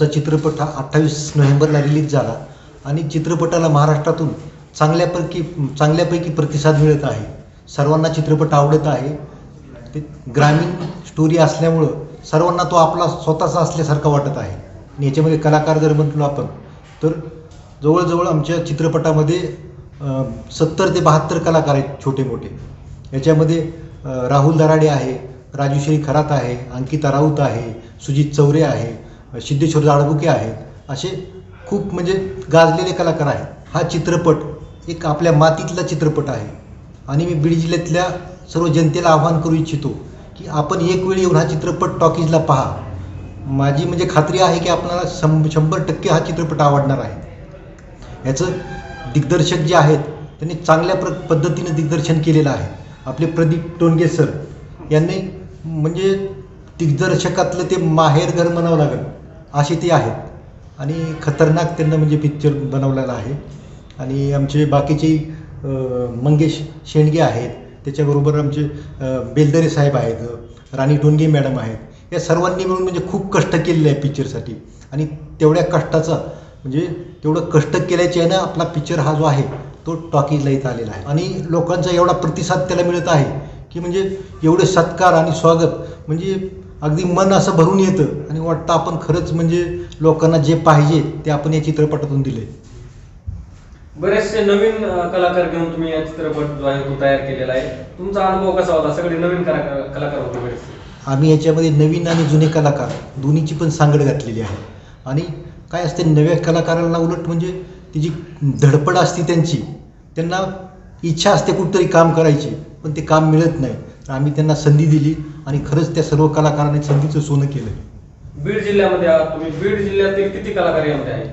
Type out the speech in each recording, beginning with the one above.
आमचा चित्रपट हा अठ्ठावीस नोव्हेंबरला रिलीज झाला आणि चित्रपटाला महाराष्ट्रातून चांगल्यापैकी चांगल्यापैकी प्रतिसाद मिळत आहे. सर्वांना चित्रपट आवडत आहे. ते ग्रामीण स्टोरी असल्यामुळं सर्वांना तो आपला स्वतःचा असल्यासारखा वाटत आहे. आणि याच्यामध्ये कलाकार जर म्हटलो आपण तर जवळजवळ आमच्या चित्रपटामध्ये सत्तर ते बहात्तर कलाकार आहेत छोटे मोठे याच्यामध्ये राहुल दराडे आहे राजूश्री खरात आहे अंकिता राऊत आहे सुजित चौरे आहे सिद्धेश्वर जाळबुके आहेत असे खूप म्हणजे गाजलेले कलाकार आहेत. हा चित्रपट एक आपल्या मातीतला चित्रपट आहे. आणि मी बीड जिल्ह्यातल्या सर्व जनतेला आवाहन करू इच्छितो की आपण एक वेळ येऊन हा चित्रपट टॉकीजला पहा. माझी म्हणजे खात्री आहे की आपल्याला शं शंभर टक्के हा चित्रपट आवडणार आहे. याचं दिग्दर्शक जे आहेत त्यांनी चांगल्या प्र पद्धतीनं दिग्दर्शन केलेलं आहे. आपले प्रदीप टोंगे सर यांनी म्हणजे दिग्दर्शकातलं ते माहेरघर म्हणावं लागेल. अशी ते आहेत. आणि खतरनाक त्यांना म्हणजे पिक्चर बनवलेला आहे. आणि आमचे बाकीचे मंगेश शेंडगे आहेत. त्याच्याबरोबर आमचे बेलदरे साहेब आहेत राणी टोनगे मॅडम आहेत. या सर्वांनी मिळून म्हणजे खूप कष्ट केलेले आहे पिक्चरसाठी आणि तेवढ्या कष्टाचा म्हणजे तेवढं कष्ट केल्याच्या ना आपला पिक्चर हा जो आहे तो टॉकीजला इथं आलेला आहे. आणि लोकांचा एवढा प्रतिसाद त्याला मिळत आहे की म्हणजे एवढे सत्कार आणि स्वागत म्हणजे अगदी मन असं भरून येतं आणि वाटतं आपण खरंच म्हणजे लोकांना जे पाहिजे ते आपण या चित्रपटातून दिले बरेचसे नवीन कलाकार घेऊन तुम्ही या चित्रपट तयार केलेला आहे. तुमचा अनुभव कसा होता? सगळे नवीन कलाकार होते बरेचसे. आम्ही याच्यामध्ये नवीन आणि जुने कलाकार दोन्हीची पण सांगड घातलेली आहे. आणि काय असते नव्या कलाकारांना उलट म्हणजे ती जी धडपड असते त्यांची त्यांना इच्छा असते कुठंतरी काम करायची पण ते काम मिळत नाही. तर आम्ही त्यांना संधी दिली. आणि खरंच त्या सर्व कलाकारांनी संधीचं सोनं केलं. बीड जिल्ह्यामध्ये आहात तुम्ही. बीड जिल्ह्यातील किती कलाकार यामध्ये आहेत?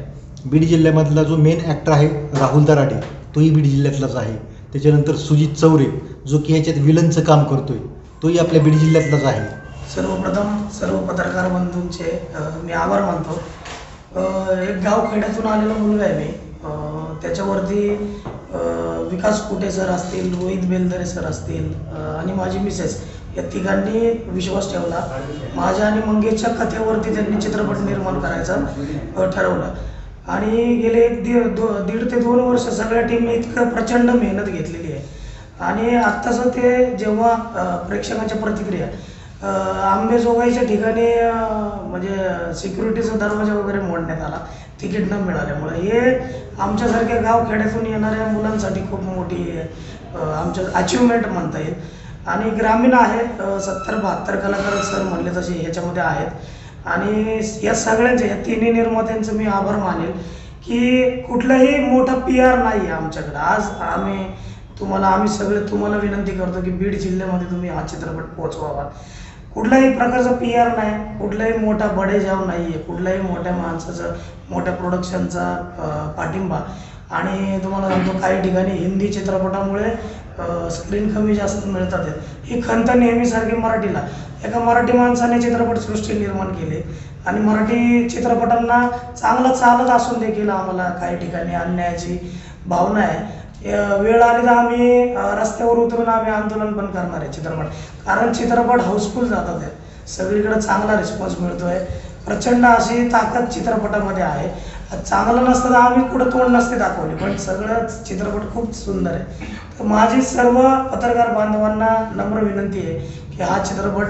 बीड जिल्ह्यामधला जो मेन ॲक्टर आहे राहुल दराडे तोही बीड जिल्ह्यातलाच आहे. त्याच्यानंतर सुजित चौरे जो की ह्याच्यात विलनचं काम करतोय तोही आपल्या बीड जिल्ह्यातलाच आहे. सर्वप्रथम सर्व पत्रकार बंधूंचे मी आभार मानतो. एक गाव खेड्यातून आलेला मुलगा आहे मी. त्याच्यावरती विकास कुटे सर असतील रोहित बेलदरे सर असतील आणि माझी मिसेस. या तिघांनी विश्वास ठेवला. माझ्या आणि मंगेशच्या कथेवरती त्यांनी चित्रपट निर्माण करायचं ठरवलं. आणि गेले एक दीड दो दीड ते दोन वर्ष सगळ्या टीमने इतकं प्रचंड मेहनत घेतलेली आहे. आणि आत्ताचं ते जेव्हा प्रेक्षकांच्या प्रतिक्रिया आंबेजोगाईच्या ठिकाणी म्हणजे सिक्युरिटीचा दरवाजा वगैरे मोडण्यात आला. तिकीट न मिळाल्यामुळे. हे आमच्यासारख्या गाव खेड्यातून येणाऱ्या मुलांसाठी खूप मोठी आमच्या अचिव्हमेंट म्हणता येईल. आणि ग्रामीण आहे सत्तर बहात्तर कलाकार सर म्हणले तसे ह्याच्यामध्ये आहेत. आणि या सगळ्यांचे या तिन्ही निर्मात्यांचं मी आभार मानेल की कुठलाही मोठा पी आर नाही आहे आमच्याकडे. आज आम्ही तुम्हाला आम्ही सगळे तुम्हाला विनंती करतो की बीड जिल्ह्यामध्ये तुम्ही हा चित्रपट पोहोचवावा. कुठल्याही प्रकारचा पी आर नाही कुठलाही मोठा बडेजाव नाही आहे कुठल्याही मोठ्या माणसाचं मोठ्या प्रोडक्शनचा पाठिंबा. आणि तुम्हाला सांगतो काही ठिकाणी हिंदी चित्रपटामुळे स्क्रीन कमी जास्त मिळतात. आहेत. ही खंत नेहमीसारखी मराठीला. एका मराठी माणसाने चित्रपटसृष्टी निर्माण केली. आणि मराठी चित्रपटांना चांगलं चालत असून देखील आम्हाला काही ठिकाणी अन्यायाची भावना आहे. वेळ आली तर आम्ही रस्त्यावर उतरून आम्ही आंदोलन पण करणार आहे चित्रपट. कारण चित्रपट हाऊसफुल जातात. आहे सगळीकडे चांगला रिस्पॉन्स मिळतोय. प्रचंड अशी ताकद चित्रपटामध्ये आहे. चांगलं नसतं तर आम्ही कुठं तोंड नसते दाखवले पण सगळं चित्रपट खूप सुंदर आहे. तर माझी सर्व पत्रकार बांधवांना नम्र विनंती आहे की हा चित्रपट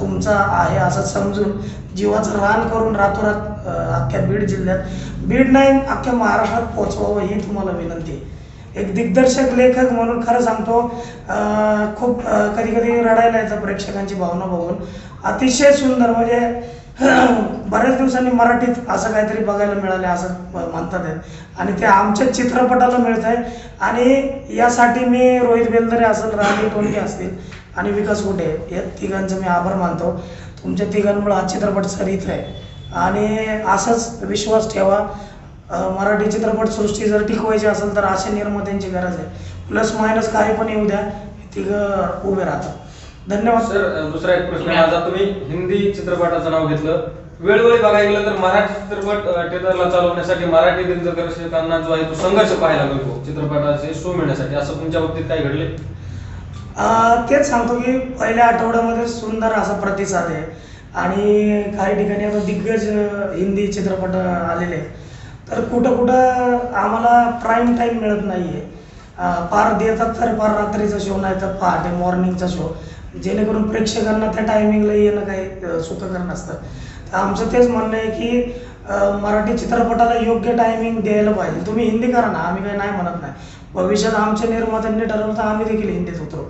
तुमचा आहे असं समजून जीवाचं रान करून रातोरात अख्ख्या बीड जिल्ह्यात बीड नाही अख्ख्या महाराष्ट्रात पोचवावं ही तुम्हाला विनंती आहे. एक दिग्दर्शक लेखक म्हणून खरं सांगतो खूप कधी कधी रडायला येतं प्रेक्षकांची भावना बघून. अतिशय सुंदर म्हणजे बऱ्याच दिवसांनी मराठीत असं काहीतरी बघायला मिळालं असं म्हणतात आहेत. आणि ते आमच्या चित्रपटाला मिळत आहे. आणि यासाठी मी रोहित बेलदरे असेल राणी टोनके असतील आणि विकास कुठे या तिघांचं मी आभार मानतो. तुमच्या तिघांमुळे हा चित्रपट सरित आहे. आणि असाच विश्वास ठेवा. मराठी मराठी चित्रपटसृष्टी जर टिकवायची असेल तर अशा निर्मात्यांची गरज आहे. प्लस मायनस काही पण येऊ द्या. तिघं उभे राहतात. धन्यवाद. सर दुसरा एक प्रश्न. आहे. आता तुम्ही हिंदी चित्रपटाचं नाव घेतलं. वेळोवेळी बघायला गेलं तर मराठी चित्रपट थिएटरला चालवण्यासाठी मराठी दिग्दर्शकांना जो आहे तो संघर्ष पाहायला मिळतो चित्रपटाचे शो मिळण्यासाठी. असं तुमच्या बाबतीत काय घडले अ, तेच सांगतो की पहिल्या आठवड्यामध्ये सुंदर असा प्रतिसाद आहे. आणि काही ठिकाणी आता दिग्गज हिंदी चित्रपट आलेले आहेत. तर कुठं कुठं आम्हाला प्राईम टाईम मिळत नाही आहे फार देतात तर फार रात्रीचा शो नाही तर पहाटे मॉर्निंगचा शो जेणेकरून प्रेक्षकांना त्या टायमिंगला येणं काही सुखकर नसतं. तर आमचं तेच म्हणणं आहे की मराठी चित्रपटाला योग्य टायमिंग द्यायला पाहिजे. तुम्ही हिंदी करा ना आम्ही काही नाही म्हणत नाही. भविष्यात आमच्या निर्मात्यांनी ठरवलं तर आम्ही देखील हिंदीत उतरू.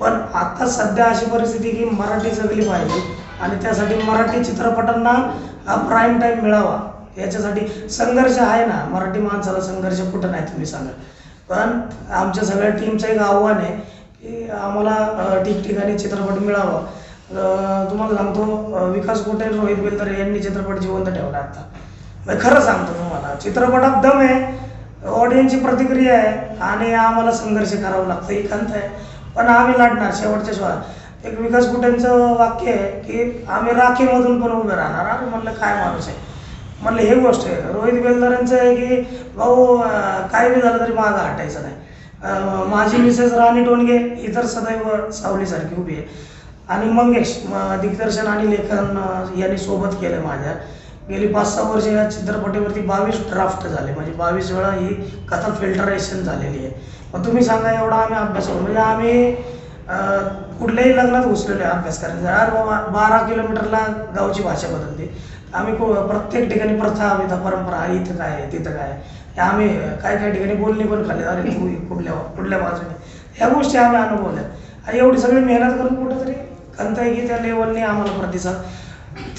पण आता सध्या अशी परिस्थिती की मराठी जगली पाहिजे आणि त्यासाठी मराठी चित्रपटांना हा प्राईम टाईम मिळावा. याच्यासाठी संघर्ष आहे ना. मराठी माणसाला संघर्ष कुठं नाही तुम्ही सांगा. पण आमच्या सगळ्या टीमचं एक आव्हान आहे की आम्हाला ठिकठिकाणी चित्रपट मिळावा. तुम्हाला सांगतो विकास कोटे रोहित बेलदर यांनी चित्रपट जिवंत ठेवला आता. म्हणजे खरं सांगतो तुम्हाला चित्रपटात दम आहे ऑडियन्सची प्रतिक्रिया आहे आणि आम्हाला संघर्ष करावा लागतं ही खंत आहे. पण आम्ही लढणार शेवटच्या शिवाय एक विकास कुटेंचं वाक्य आहे की आम्ही राखीमधून पण उभे राहणार. आम्ही म्हणलं काय माणूस आहे? म्हणलं हे गोष्ट आहे. रोहित बेलदारांचं आहे की भाऊ काही काय बी झालं तरी मागं हटायचं नाही. माझी मिसेस राणी टोनगे इतर सदैव सावलीसारखी उभी आहे. आणि मंगेश दिग्दर्शन आणि लेखन यांनी सोबत केलं माझ्या. गेली पाच सहा वर्ष या चित्रपटावरती बावीस ड्राफ्ट झाले. म्हणजे बावीस वेळा ही कथा फिल्टरेशन झालेली आहे. मग तुम्ही सांगा एवढा आम्ही अभ्यास करू. म्हणजे आम्ही कुठल्याही लग्नात घुसलेलो आहे अभ्यास करायचा यार बाबा बारा किलोमीटरला गावची भाषा बदलते. आम्ही को- प्रत्येक ठिकाणी प्रथा विधा परंपरा इथं काय आहे तिथं काय आहे. हे आम्ही काय काय ठिकाणी बोलणी पण खाल्ली. अरे तू कुठल्या कुठल्या बाजूने? ह्या गोष्टी आम्ही अनुभवल्या आणि एवढी सगळी मेहनत करून कुठेतरी खंत आहे की त्या लेवलने आम्हाला प्रतिसाद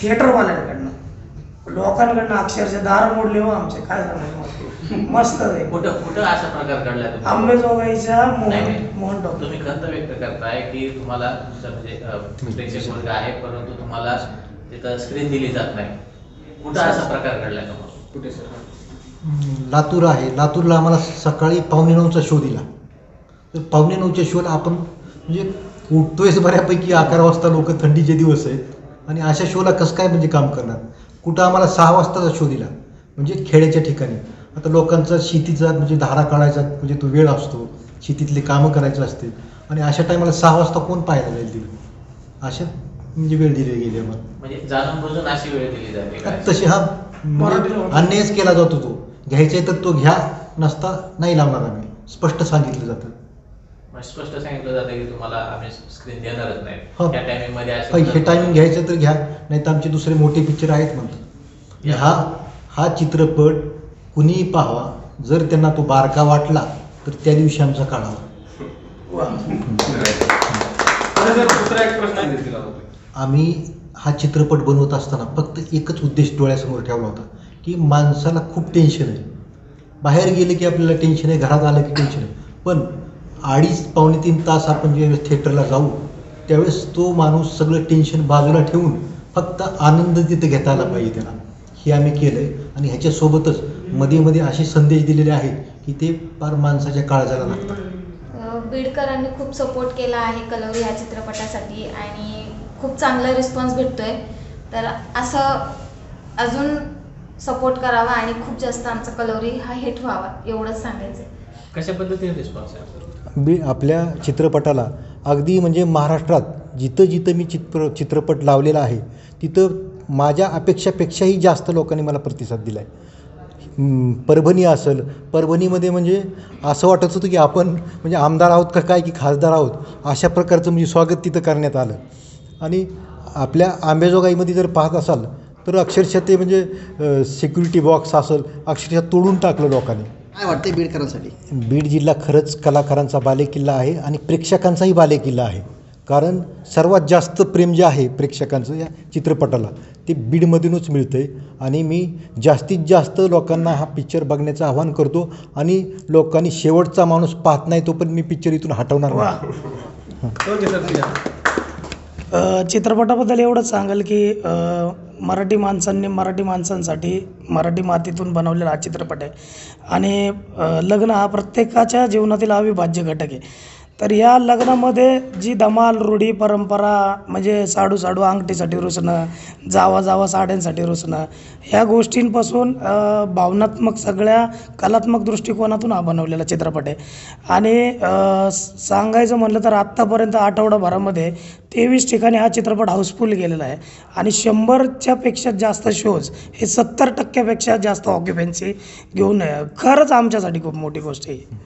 थिएटरवाल्यांकडनं लोकांकडनं अक्षरशः दार मोडले हो आमचे. काय सांगायचं. मस्त आहे. कुठं कुठं असा प्रकार? आंबेजोगाईच्या नाही, मोहन टॉप तुम्ही खंत व्यक्त करताय की तुम्हाला म्हणजे प्रेक्षक वर्ग आहे परंतु तुम्हाला तिथं स्क्रीन दिली जात नाही. कुठं असा प्रकार घडलाय तुम्हाला? कुठे सर? लातूर आहे. लातूरला आम्हाला सकाळी पावणे नऊचा शो दिला. तर पावणे नऊच्या शोला आपण म्हणजे उठतोयच बऱ्यापैकी अकरा वाजता लोक थंडीचे दिवस आहेत. आणि अशा शोला कसं काय म्हणजे काम करणार? कुठं आम्हाला सहा वाजताचा शो दिला. म्हणजे खेड्याच्या ठिकाणी. आता लोकांचा शेतीचा म्हणजे धारा काढायचा म्हणजे तो वेळ असतो. शेतीतले कामं करायचे असते आणि अशा टायमाला सहा वाजता कोण पाहायला जाईल तिला अशा म्हणजे वेळ दिली गेली आम्हाला. म्हणजे जाणून बुजून अशी वेळ दिली जाते. काय? तशी हा. म्हणजे अन्यायच केला जातो तो. घ्यायचा आहे तर तो घ्या नसता नाही लावणार आम्ही. स्पष्ट सांगितलं जातं. म्हणजे स्पष्ट सांगितलं जातं की तुम्हाला आम्ही स्क्रीन देणारच नाही. हो. टायमिंगमध्ये हा, हे टायमिंग घ्यायचं तर घ्या नाही तर आमचे दुसरे मोठे पिक्चर आहेत म्हणतात. हा हा चित्रपट कुणीही पाहावा. जर त्यांना तो बारका वाटला तर त्या दिवशी आमचा काढावा. आम्ही हा चित्रपट बनवत असताना फक्त एकच उद्देश डोळ्यासमोर ठेवला होता. की माणसाला खूप टेन्शन आहे. बाहेर गेले की आपल्याला टेन्शन आहे घरात आलं की टेन्शन आहे. पण अडीच पावणे तीन तास आपण ज्यावेळेस थिएटरला जाऊ त्यावेळेस तो माणूस सगळं टेन्शन बाजूला ठेवून फक्त आनंद तिथे घेता आला पाहिजे त्याला. हे आम्ही केलं आहे आणि ह्याच्यासोबतच मध्ये मध्ये असे संदेश दिलेले आहेत की ते फार माणसाच्या काळजाला लागतात. बीडकरांनी खूप सपोर्ट केला आहे कलवरी ह्या चित्रपटासाठी आणि खूप चांगला रिस्पॉन्स भेटतोय. तर असं अजून सपोर्ट करावा आणि खूप जास्त आमचा कलवरी हा हिट व्हावा एवढंच सांगायचं आहे. कशा पद्धतीने रिस्पॉन्स आहे? बी आपल्या चित्रपटाला अगदी म्हणजे महाराष्ट्रात जिथं जिथं मी चित्र चित्रपट लावलेला आहे तिथं माझ्या अपेक्षापेक्षाही जास्त लोकांनी मला प्रतिसाद दिला आहे परभणी असेल परभणीमध्ये म्हणजे असं वाटत होतं की आपण म्हणजे आमदार आहोत का काय की खासदार आहोत अशा प्रकारचं म्हणजे स्वागत तिथं करण्यात आलं आणि आपल्या आंबेजोगाईमध्ये जर पाहत असाल तर अक्षरशः ते म्हणजे सिक्युरिटी बॉक्स असेल अक्षरशः तोडून टाकलं लोकांनी. काय वाटतंय बीडकरांसाठी? बीड जिल्हा खरंच कलाकारांचा बालेकिल्ला आहे आणि प्रेक्षकांचाही बालेकिल्ला आहे. कारण सर्वात जास्त प्रेम जे आहे प्रेक्षकांचं या चित्रपटाला ते बीडमधूनच मिळतं आहे आणि मी जास्तीत जास्त लोकांना हा पिक्चर बघण्याचं आवाहन करतो आणि लोकांनी शेवटचा माणूस पाहत नाही तो पण मी पिक्चर इथून हटवणार. नाही ओके सर ठीक आहे अ, चित्रपटाबद्दल एवढंच सांगाल की मराठी माणसांनी मराठी माणसांसाठी मराठी मातीतून बनवलेला हा चित्रपट आहे. आणि लग्न हा प्रत्येकाच्या जीवनातील अविभाज्य घटक आहे. तर ह्या लग्नामध्ये जी धमाल रूढी परंपरा म्हणजे साडू साडू अंगठीसाठी रुसणं जावा जावा साड्यांसाठी रुसणं ह्या गोष्टींपासून भावनात्मक सगळ्या कलात्मक दृष्टिकोनातून हा बनवलेला चित्रपट आहे. आणि सांगायचं म्हटलं तर आत्तापर्यंत आठवडाभरामध्ये तेवीस ठिकाणी हा चित्रपट हाऊसफुल गेलेला आहे. आणि शंभरच्या पेक्षा जास्त शोज हे सत्तर टक्क्यापेक्षा जास्त ऑक्युपन्सी घेऊन खरंच आमच्यासाठी खूप मोठी गोष्ट आहे